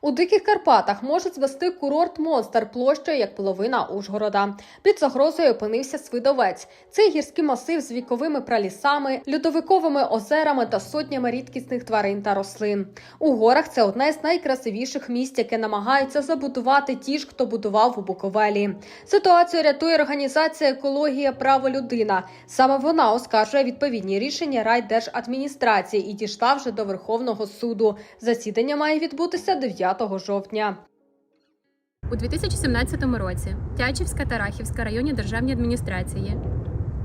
У диких Карпатах можуть звести курорт монстр площею як половина Ужгорода. Під загрозою опинився Свидовець. Це гірський масив з віковими пралісами, льодовиковими озерами та сотнями рідкісних тварин та рослин. У горах це одне з найкрасивіших місць, яке намагаються забудувати ті ж, хто будував у Буковелі. Ситуацію рятує організація Екологія Право людина. Саме вона оскаржує відповідні рішення райдержадміністрації і дійшла вже до Верховного суду. Засідання має відбутися 9 жовтня. У 2017 році Тячівська та Рахівська районні державні адміністрації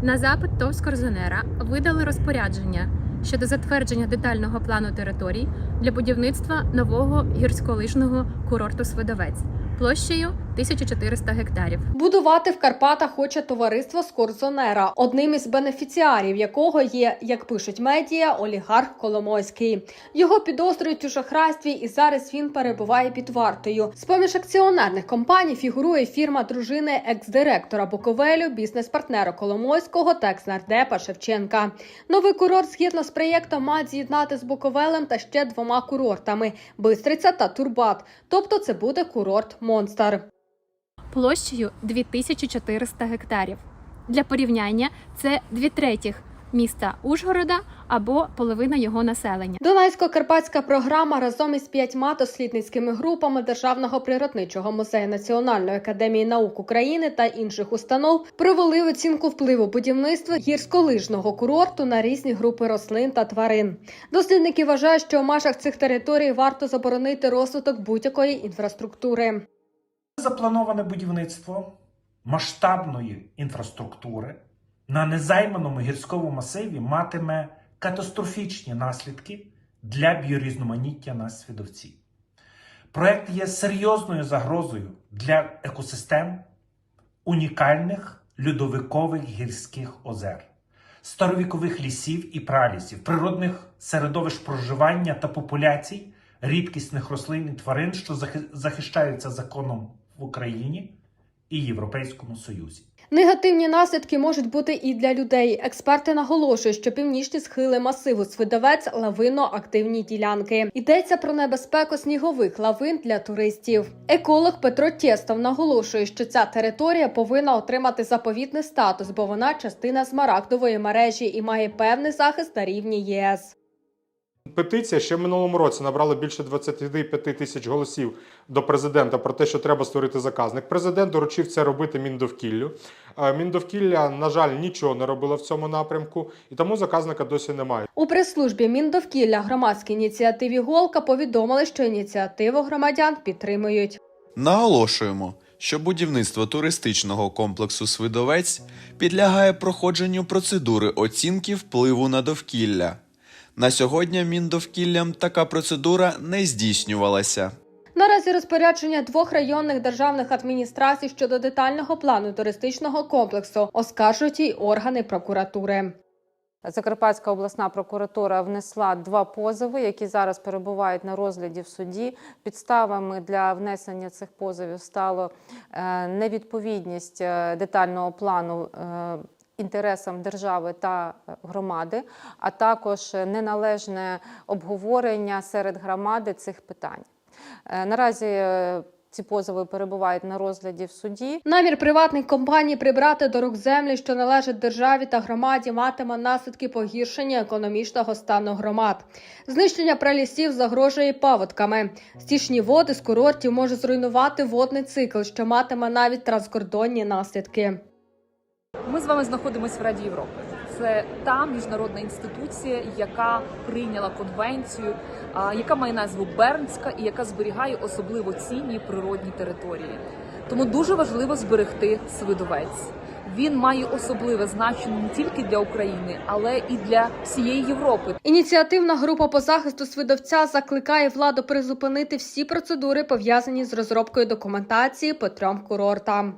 на запит ТОВ «Скорзонера» видали розпорядження щодо затвердження детального плану територій для будівництва нового гірськолижного курорту Свидовець площею 1400 гектарів. Будувати в Карпатах хоче товариство Скорзонера, одним із бенефіціарів якого є, як пишуть медіа, олігарх Коломойський. Його підозрюють у шахрайстві, і зараз він перебуває під вартою. З поміж акціонерних компаній фігурує фірма дружини екс-директора Буковелю, бізнес-партнера Коломойського та екс-нардепа Шевченка. Новий курорт згідно з проєктом мають з'єднати з Буковелем та ще двома курортами Бистриця та Турбат. Тобто це буде курорт Монстар. Площею 2400 гектарів. Для порівняння це дві третіх міста Ужгорода або половина його населення. Дунайсько-карпатська програма разом із п'ятьма дослідницькими групами Державного природничого музею Національної академії наук України та інших установ провели оцінку впливу будівництва гірськолижного курорту на різні групи рослин та тварин. Дослідники вважають, що в межах цих територій варто заборонити розвиток будь-якої інфраструктури. Заплановане будівництво масштабної інфраструктури на незайманому гірському масиві матиме катастрофічні наслідки для біорізноманіття на свідовці. Проект є серйозною загрозою для екосистем унікальних льодовикових гірських озер, старовікових лісів і пралісів, природних середовищ проживання та популяцій рідкісних рослин і тварин, що захищаються законом в Україні і Європейському Союзі. Негативні наслідки можуть бути і для людей. Експерти наголошують, що північні схили масиву Свидовець лавино-активні ділянки. Йдеться про небезпеку снігових лавин для туристів. Еколог Петро Тєстов наголошує, що ця територія повинна отримати заповітний статус, бо вона частина смарагдової мережі і має певний захист на рівні ЄС. Петиція ще в минулому році набрала більше 25 тисяч голосів до президента про те, що треба створити заказник. Президент доручив це робити Міндовкіллю. Е, Міндовкілля, на жаль, нічого не робила в цьому напрямку, і тому заказника досі немає. У прес-службі Міндовкілля громадській ініціативі Голка повідомили, що ініціативу громадян підтримують. Наголошуємо, що будівництво туристичного комплексу Свидовець підлягає проходженню процедури оцінки впливу на довкілля. На сьогодні Міндовкіллям така процедура не здійснювалася. Наразі розпорядження двох районних державних адміністрацій щодо детального плану туристичного комплексу оскаржують і органи прокуратури. Закарпатська обласна прокуратура внесла два позови, які зараз перебувають на розгляді в суді. Підставами для внесення цих позовів стало е, невідповідність е, детального плану. Е, Інтересам держави та е, громади, а також неналежне обговорення серед громади цих питань. Е, Наразі е, ці позови перебувають на розгляді в суді. Намір приватних компаній прибрати до рук землі, що належать державі та громаді, матиме наслідки погіршення економічного стану громад. Знищення пралісів загрожує паводками. Стічні води з курортів можуть зруйнувати водний цикл, що матиме навіть транскордонні наслідки. Ми з вами знаходимося в Раді Європи. Це та міжнародна інституція, яка прийняла конвенцію, яка має назву Бернська і яка зберігає особливо цінні природні території. Тому дуже важливо зберегти свидовець. Він має особливе значення не тільки для України, але і для всієї Європи. Ініціативна група по захисту свидовця закликає владу призупинити всі процедури пов'язані з розробкою документації по трьом курортам.